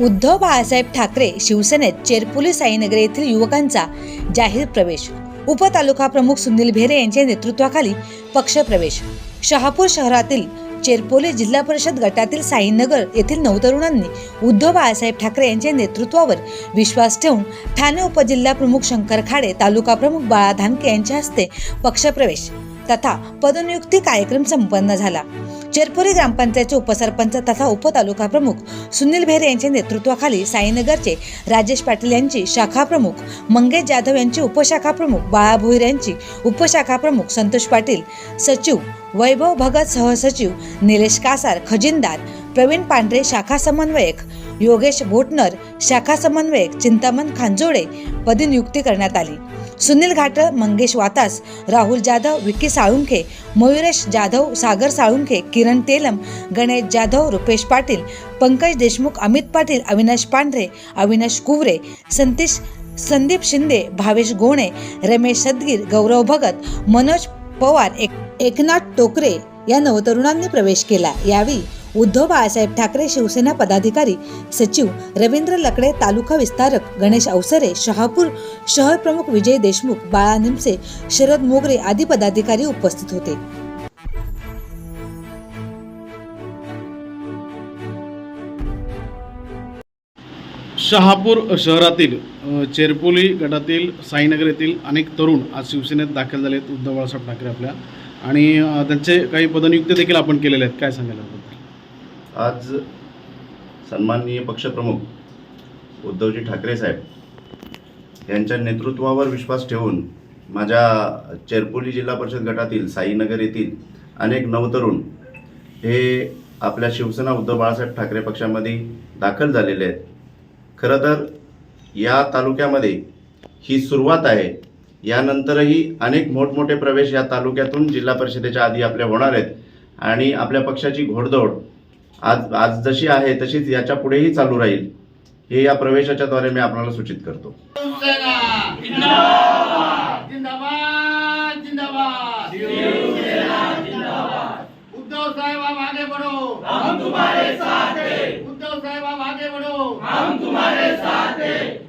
उद्धव बाळासाहेब ठाकरे शिवसेनेत चेरपुली साईनगर येथील युवकांचा जाहीर प्रवेश. उपतालुका प्रमुख सुनील भेरे यांच्या नेतृत्वाखाली पक्षप्रवेश शहापूर शहरातील चेरपोली जिल्हा परिषद गटातील साईनगर येथील नवतरुणांनी उद्धव बाळासाहेब ठाकरे यांच्या नेतृत्वावर विश्वास ठेवून ठाणे उपजिल्हा प्रमुख शंकर खाडे तालुका प्रमुख बाळा धानके यांच्या हस्ते पक्षप्रवेश तथा पदनियुक्ती कार्यक्रम संपन्न झाला. चेरपुरी ग्रामपंचायतचे उपसरपंच तथा उपतालुका प्रमुख सुनील भेरे यांच्या नेतृत्वाखाली साईनगरचे राजेश पाटील यांची शाखा प्रमुख मंगेश जाधव यांची उपशाखा प्रमुख बाळा भोईर यांची उपशाखा प्रमुख संतोष पाटील सचिव वैभव भगत सहसचिव निलेश कासार खजिनदार प्रवीण पांढरे शाखा समन्वयक योगेश भोटनर शाखा समन्वयक चिंतामण खांजोडे पदी नियुक्ती करण्यात आली. सुनील घाटळ मंगेश वातास राहुल जाधव विकी साळुंखे मयुरेश जाधव सागर साळुंखे किरण तेलम गणेश जाधव रुपेश पाटील पंकज देशमुख अमित पाटील अविनाश पांढरे अविनाश कुवरे संतीश संदीप शिंदे भावेश गोणे रमेश सदगीर गौरव भगत मनोज पवार एक एकनाथ टोकरे या नवतरुणांनी प्रवेश केला. यावेळी उद्धव बाळासाहेब ठाकरे शिवसेना पदाधिकारी सचिव रवींद्र लकडे तालुका विस्तारक गणेश अवसरे शहापूर शहर प्रमुख विजय देशमुख बाळा निमसे शरद मोगरे आदी पदाधिकारी उपस्थित होते. शहापूर शहरातील चेरपोली गटातील साईनगर येथील अनेक तरुण आज शिवसेनेत दाखल झाले आहेत उद्धव बाळासाहेब ठाकरे आपल्या. आणि त्यांचे काही पदनियुक्ती देखील आपण केलेले आहेत. काय सांगायला आज सन्माननीय पक्षप्रमुख उद्धवजी ठाकरे साहेब यांच्या नेतृत्वावर विश्वास ठेवून माझ्या चेरपोली जिल्हा परिषद गटातील साईनगर येथील अनेक नवतरुण हे आपल्या शिवसेना उद्धव बाळासाहेब ठाकरे पक्षामध्ये दाखल झालेले आहेत. खरं तर या तालुक्यामध्ये ही सुरुवात आहे. यानंतरही अनेक मोठमोठे प्रवेश या तालुक्यातून जिल्हा परिषदेच्या आधी आपल्या होणार आहेत आणि आपल्या पक्षाची घोडदौड आज आज जशी आहे तशीच याच्या पुढेही चालू राहील. हे या प्रवेशाच्या द्वारे मी आपल्याला सूचित करतो. उद्धव साहेब आगे बढ़ो। उद्धव साहेब आगे बढ़ो। हम तुम्हारे साथ हैं।